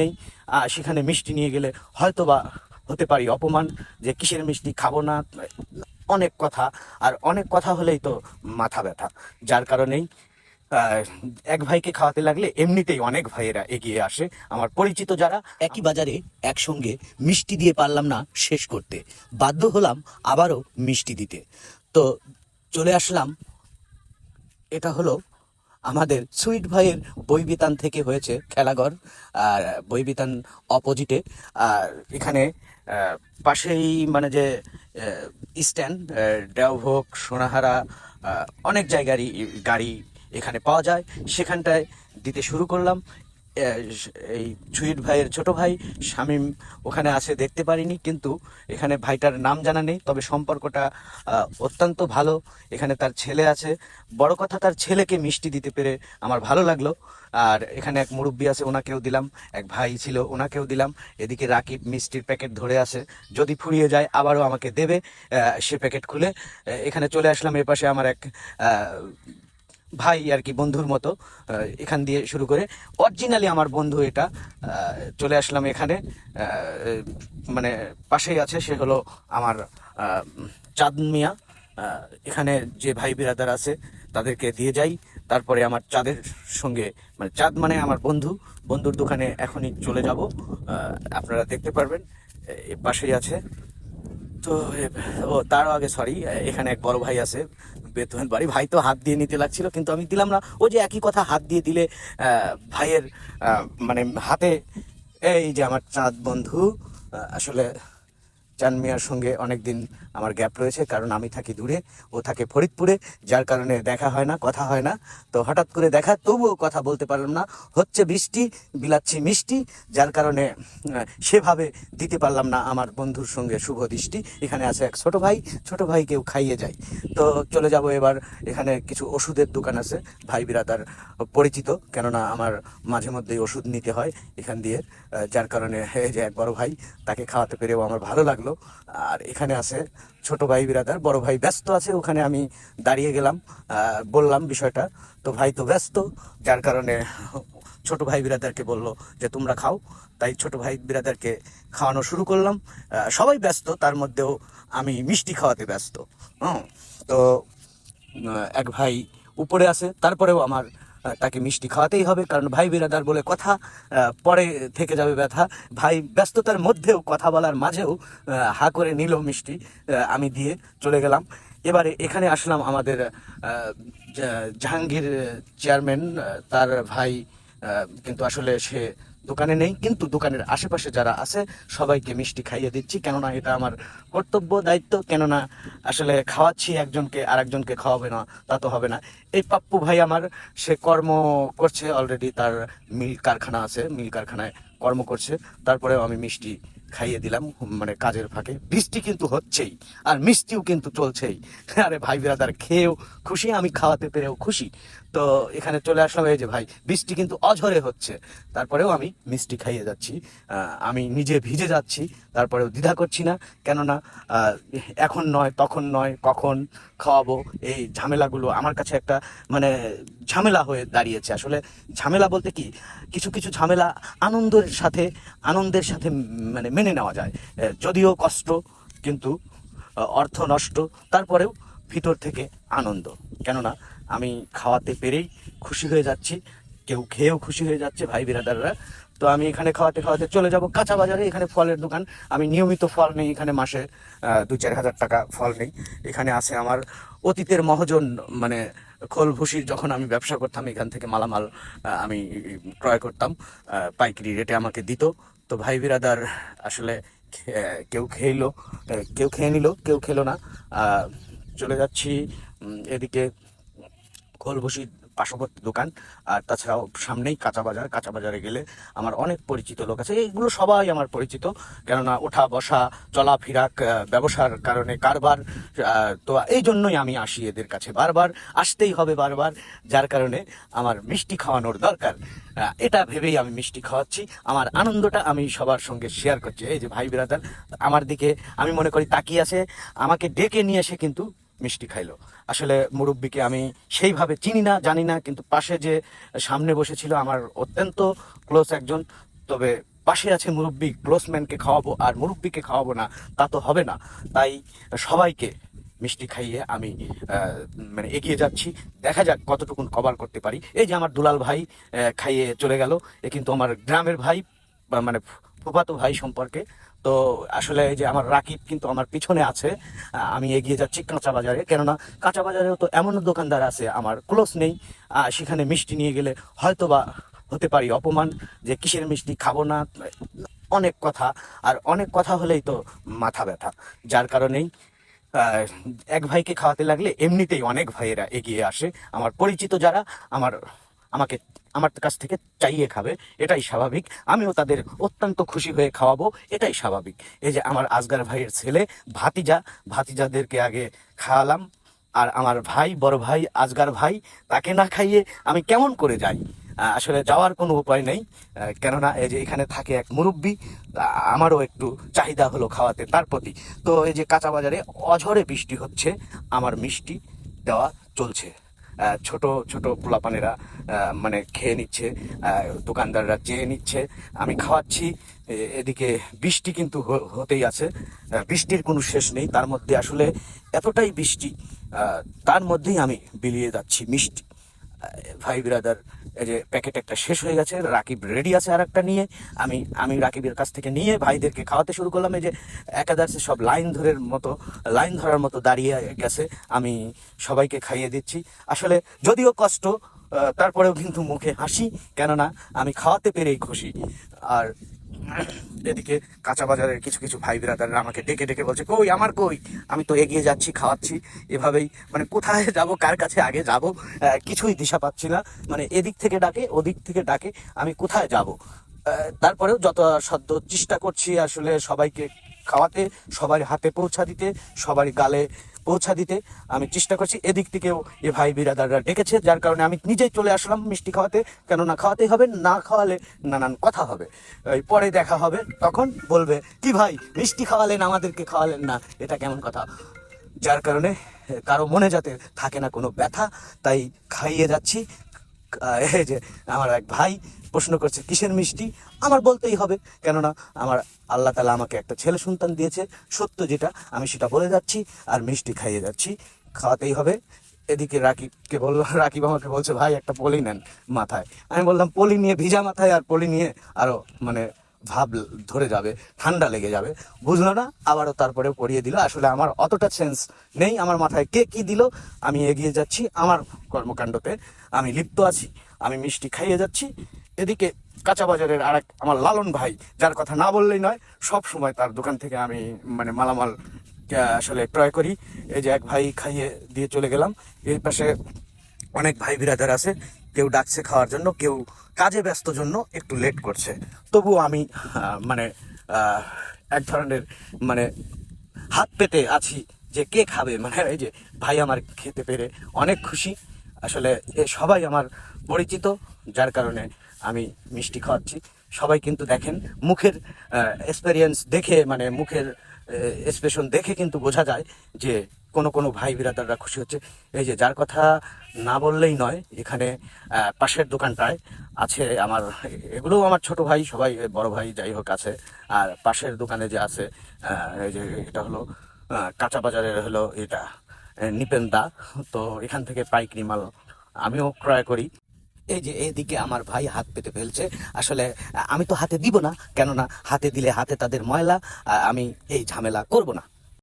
নেই। সেখানে মিষ্টি নিয়ে গেলে হয়তো বা হতে পারি অপমান যে কিসের মিষ্টি, খাব না, অনেক কথা। আর অনেক কথা হলেই তো মাথা ব্যথা। যার কারণেই এক ভাইকে খাওয়াতে লাগলে এমনিতেই অনেক ভাইয়েরা এগিয়ে আসে। আমার পরিচিত যারা, একই বাজারে একসঙ্গে মিষ্টি দিয়ে পারলাম না শেষ করতে। বাধ্য হলাম আবারও মিষ্টি দিতে। তো চলে আসলাম। এটা হলো আমাদের সুইট ভাইয়ের বইবিতান থেকে হয়েছে খেলাঘর, আর বইবিতান অপোজিটে। আর এখানে পাশেই মানে যে স্ট্যান্ড দেওভোগ, সোনাহারা অনেক জায়গারই গাড়ি এখানে পাওয়া যায়। সেখানটায় দিতে শুরু করলাম। এই সুইট ভাইয়ের ছোট ভাই শামীম ওখানে আছে, দেখতে পারিনি, কিন্তু এখানে ভাইটার নাম জানা নেই, তবে সম্পর্কটা অত্যন্ত ভালো। এখানে তার ছেলে আছে। বড় কথা, তার ছেলেকে মিষ্টি দিতে পেরে আমার ভালো লাগল। আর এখানে এক মুরব্বী আছে, ওনাকেও দিলাম। এক ভাই ছিল, ওনাকেও দিলাম। এদিকে রাকিব মিষ্টির প্যাকেট ধরে আছে। যদি ফুরিয়ে যায়, আবারও আমাকে দেবে সে প্যাকেট খুলে। এখানে চলে আসলাম এ পাশে আমার এক ভাই আর কি, বন্ধুর মতো এখান দিয়ে শুরু করে। অরিজিনালি আমার বন্ধু এটা চলে আসলাম এখানে মানে পাশেই আছে, সে হলো আমার চাঁদ মিয়া। এখানে যে ভাই বিরাদার আছে, তাদেরকে দিয়ে যাই। তারপরে আমার চাঁদের সঙ্গে মানে চাঁদ মানে আমার বন্ধু। বন্ধুর দোকানে এখনই চলে যাব আপনারা দেখতে পারবেন পাশেই আছে। তো ও, তারও আগে সরি এখানে এক বড় ভাই আছে বেতন বাড়ি ভাই তো হাত দিয়ে নিতে লাগছিল, কিন্তু আমি দিলাম না। ও যে একই কথা, হাত দিয়ে দিলে ভাইয়ের মানে হাতে, এই যে আমার চাঁদ বন্ধু আসলে চান মিয়ার সঙ্গে অনেকদিন আমার গ্যাপ রয়েছে, কারণ আমি থাকি দূরে, ও থাকে ফরিদপুরে, যার কারণে দেখা হয় না, কথা হয় না। তো হঠাৎ করে দেখা, তবুও কথা বলতে পারলাম না। হচ্ছে বৃষ্টি, বিলাচ্ছি মিষ্টি, যার কারণে সেভাবে দিতে পারলাম না আমার বন্ধুর সঙ্গে শুভ দৃষ্টি। এখানে আছে এক ছোট ভাই, ছোট ভাইকেও খাইয়ে যায়। তো চলে যাব এবার, এখানে কিছু ওষুধের দোকান আছে, ভাই বিরাদার পরিচিত, কেননা আমার মাঝে মধ্যেই ওষুধ নিতে হয় এখান দিয়ে। যার কারণে, এই যে এক বড় ভাই, তাকে খাওয়াতে পেরেও আমার ভালো লাগল। আর এখানে আছে ছোট ভাই বিরাদার, বড় ভাই ব্যস্ত আছে, ওখানে আমি দাঁড়িয়ে গেলাম বললাম বিষয়টা। তো ভাই তো ব্যস্ত, যার কারণে ছোট ভাই বিরাদারকে বলল যে, তোমরা খাও। তাই ছোট ভাই বিরাদারকে খাওয়ানো শুরু করলাম। সবাই ব্যস্ত, তার মধ্যেও আমি মিষ্টি খাওয়াতে ব্যস্ত। হুম, তো এক ভাই উপরে আছে, তারপরেও আমার তাকে মিষ্টি খাওয়াতেই হবে। কারণ ভাই বিরাদার বলে কথা পরে থেকে যাবে ব্যথা। ভাই ব্যস্ততার মধ্যেও কথা বলার মাঝেও হা করে নিল মিষ্টি আমি দিয়ে চলে গেলাম। এবারে এখানে আসলাম আমাদের জাহাঙ্গীর চেয়ারম্যান তার ভাই কিন্তু আসলে সে দোকানে নেই, কিন্তু দোকানের আশেপাশে যারা আছে, সবাইকে মিষ্টি খাইয়ে দিচ্ছি। কেননা এটা আমার কর্তব্য, দায়িত্ব। কেননা আসলে খাওয়াচ্ছি একজনকে আর একজনকে খাওয়াবে না, তা তো হবে না। এই পাপ্পু ভাই আমার, সে কর্ম করছে অলরেডি তার মিল কারখানা আছে, মিল কারখানায় কর্ম করছে। তারপরেও আমি মিষ্টি খাইয়ে দিলাম মানে কাজের ফাঁকে। বৃষ্টি কিন্তু হচ্ছেই, আর মিষ্টিও কিন্তু চলছেই। আরে ভাই বিরাদার, খেয়েও খুশি, আমি খাওয়াতে পেরেও খুশি। তো এখানে চলে আসলাম এই যে ভাই বৃষ্টি কিন্তু অঝরে হচ্ছে। তারপরেও আমি মিষ্টি খাইয়ে যাচ্ছি। আমি নিজে ভিজে যাচ্ছি, তারপরেও দ্বিধা করছি না। কেননা এখন নয়, তখন নয়, কখন খাওয়াবো, এই ঝামেলাগুলো আমার কাছে একটা মানে ঝামেলা হয়ে দাঁড়িয়েছে। আসলে ঝামেলা বলতে কি, কিছু কিছু ঝামেলা আনন্দের সাথে আনন্দের সাথে মানে মেনে নেওয়া যায়। যদিও কষ্ট, কিন্তু অর্থ নষ্ট, তারপরেও ভিতর থেকে আনন্দ। কেননা, আমি খাওয়াতে পেরেই খুশি হয়ে যাচ্ছি, কেউ খেয়েও খুশি হয়ে যাচ্ছে, ভাই বিরাদাররা। তো আমি এখানে খাওয়াতে খাওয়াতে চলে যাব কাঁচা বাজারে, এখানে ফলের দোকান। আমি নিয়মিত ফল নেই এখানে মাসে দু চার হাজার টাকা ফল নেই। এখানে আছে আমার অতীতের মহাজন মানে খোল ভুসির যখন আমি ব্যবসা করতাম, এখান থেকে মালামাল আমি ক্রয় করতাম। পাইকারি রেটে আমাকে দিত। তো ভাই বিরাদার, আসলে কেউ খেলো কেউ খেয়ে নিল, কেউ খেলো না। চলে যাচ্ছি এদিকে খোলবসির পার্শ্ববর্তী দোকান। আর তাছাড়াও সামনেই কাঁচা বাজার। কাঁচা বাজারে গেলে আমার অনেক পরিচিত লোক আছে। এইগুলো সবাই আমার পরিচিত। কেননা ওঠা, বসা চলাফেরা ব্যবসার কারণে কারবার তো এই জন্যই আমি আসি এদের কাছে বারবার। আসতেই হবে বারবার, যার কারণে আমার মিষ্টি খাওয়ানোর দরকার। এটা ভেবেই আমি মিষ্টি খাওয়াচ্ছি। আমার আনন্দটা আমি সবার সঙ্গে শেয়ার করছি। এই যে ভাই বিরাদার আমার দিকে আমি মনে করি তাকিয়ে আছে। আমাকে ডেকে নিয়ে এসে কিন্তু মিষ্টি খাইলো। আসলে মুরব্বীকে আমি সেইভাবে চিনি না, জানি না, কিন্তু পাশে যে সামনে বসেছিল আমার অত্যন্ত ক্লোজ একজন, তবে পাশে আছে মুরব্বী ক্লোজম্যানকে খাওয়াবো আর মুরব্বীকে খাওয়াবো না, তা তো হবে না। তাই সবাইকে মিষ্টি খাইয়ে আমি মানে এগিয়ে যাচ্ছি। দেখা যাক কতটুকুন কভার করতে পারি। এই যে আমার দুলাল ভাই খাইয়ে চলে গেল। এ কিন্তু আমার গ্রামের ভাই মানে ফুফাতো ভাই সম্পর্কে তো আসলে যে আমার রাকিব কিন্তু আমার পিছনে আছে আমি এগিয়ে যাচ্ছি কাঁচা বাজারে। কেননা কাঁচা বাজারেও তো এমন দোকানদার আছে, আমার ক্লোজ নেই সেখানে মিষ্টি নিয়ে গেলে হয়তো বা হতে পারি অপমান যে কিসের মিষ্টি খাব না, অনেক কথা। আর অনেক কথা হলেই তো মাথা ব্যথা। যার কারণেই এক ভাইকে খাওয়াতে লাগলে এমনিতেই অনেক ভাইয়েরা এগিয়ে আসে। আমার পরিচিত যারা, আমার আমাকে আমার কাছ থেকে চাইয়ে খাবে, এটাই স্বাভাবিক। আমিও তাদের অত্যন্ত খুশি হয়ে খাওয়াবো, এটাই স্বাভাবিক। এই যে আমার আজগার ভাইয়ের ছেলে ভাতিজা, ভাতিজাদেরকে আগে খাওয়ালাম, আর আমার ভাই, বড় ভাই, আজগার ভাই, তাকে না খাইয়ে আমি কেমন করে যাই? আসলে যাওয়ার কোনো উপায় নেই কেননা এই যে এখানে থাকে এক মুরব্বী আমারও একটু চাহিদা হলো খাওয়াতে তার প্রতি। তো এই যে কাঁচা বাজারে অঝরে বৃষ্টি হচ্ছে, আমার মিষ্টি দেওয়া চলছে। ছোট ছোট পোলাপানেরা মানে খেয়ে নিচ্ছে দোকানদাররা চেয়ে নিচ্ছে। আমি খাওয়াচ্ছি এদিকে বৃষ্টি কিন্তু হতেই আছে। বৃষ্টির কোনো শেষ নেই। তার মধ্যে আসলে এতটাই বৃষ্টি তার মধ্যেই আমি বিলিয়ে যাচ্ছি মিষ্টি। ভাই ব্রাদার যে প্যাকেট একটা শেষ হয়ে গেছে, রাকিব রেডি আছে আর একটা নিয়ে। আমি আমি রাকিবের কাছ থেকে নিয়ে ভাইদেরকে খাওয়াতে শুরু করলাম, এই যে একাদার্সে সব লাইন ধরের মতো লাইন ধরার মতো দাঁড়িয়ে গেছে, আমি সবাইকে খাইয়ে দিচ্ছি। আসলে যদিও কষ্ট তারপরেও কিন্তু মুখে হাসি, কেননা আমি খাওয়াতে পেরেই খুশি। আর এদিকে কাঁচা বাজারের কিছু কিছু ভাই বিরাদাররা আমাকে ডেকে ডেকে বলছে, কই, আমার কই? আমি তো এগিয়ে যাচ্ছি, খাওয়াচ্ছি, এভাবেই। মানে কোথায় যাব, কার কাছে আগে যাব কিছুই দিশা পাচ্ছি না। মানে এদিক থেকে ডাকে, ওদিক থেকে ডাকে, আমি কোথায় যাব? তারপরেও যত সাধ্য চেষ্টা করছি আসলে সবাইকে খাওয়াতে, সবার হাতে পৌঁছা দিতে, সবার গালে পৌঁছা দিতে আমি চেষ্টা করছি। এদিক থেকেও এ ভাই বিরাদাররা ডেকেছে, যার কারণে আমি নিজেই চলে আসলাম মিষ্টি খাওয়াতে। কেননা খাওয়াতেই হবে, না খাওয়ালে নানান কথা হবে। এই পরে দেখা হবে, তখন বলবে, কি ভাই, মিষ্টি খাওয়ালেন, আমাদেরকে খাওয়ালেন না? এটা কেমন কথা? যার কারণে, কারও মনে যাতে থাকে না কোনো ব্যথা, তাই খাইয়ে যাচ্ছি। যে আমার এক ভাই প্রশ্ন করছে, কিসের মিষ্টি? আমার বলতেই হবে, কেননা আমার আল্লাহ তালা আমাকে একটা ছেলে সন্তান দিয়েছে, সত্য যেটা, আমি সেটা বলে যাচ্ছি আর মিষ্টি খাইয়ে যাচ্ছি। খাওয়াতেই হবে। এদিকে রাকিবকে বলল, রাকিব আমাকে বলছে, ভাই, একটা পলি নেন মাথায়। আমি বললাম, পলি নিয়ে, ভিজা মাথায় আর পলি নিয়ে আরও মানে ভাব ধরে যাবে, ঠান্ডা লেগে যাবে। বুঝলো না? আবারও তারপরে পরিয়ে দিল। আসলে আমার অতটা সেন্স নেই। আমার মাথায় কে কি দিল, আমি এগিয়ে যাচ্ছি আমার কর্মকাণ্ডতে। আমি লিপ্ত আছি, আমি মিষ্টি খাইয়ে যাচ্ছি। এদিকে কাঁচা বাজারের আরেক আমার লালন ভাই, যার কথা না বললেই নয়, সব সময় তার দোকান থেকে আমি মানে মালামাল আসলে ক্রয় করি। এই যে এক ভাই খাইয়ে দিয়ে চলে গেলাম। এর পাশে অনেক ভাই বিরাদার আছে। কেউ ডাকছে খাওয়ার জন্য, কেউ কাজে ব্যস্ত জন্য একটু লেট করছে। তবুও আমি মানে এক ধরনের মানে হাত পেতে আছি যে কে খাবে। মানে এই যে ভাই আমার খেতে পেরে অনেক খুশি। আসলে এ সবাই আমার পরিচিত, যার কারণে আমি মিষ্টি খাওয়াচ্ছি। সবাই কিন্তু দেখেন, মুখের এক্সপেরিয়েন্স দেখে মানে মুখের এক্সপ্রেশন দেখে কিন্তু বোঝা যায় যে কোনো কোনো ভাই বিরাদাররা খুশি হচ্ছে। এই যে যার কথা না বললেই নয়, এখানে পাশের দোকানটায় আছে আমার, এগুলোও আমার ছোট ভাই, সবাই বড় ভাই যাই হোক আছে। আর পাশের দোকানে যে আছে এই যে এটা হলো কাঁচা বাজারের হলো এটা নিপেন্দা। তো এখান থেকে পাইকারি মাল আমিও ক্রয় করি। এই যে এদিকে আমার ভাই হাত পেতে ফেলছে। আসলে আমি তো হাতে দিব না, কেননা হাতে দিলে হাতে তাদের ময়লা আমি এই ঝামেলা করব না।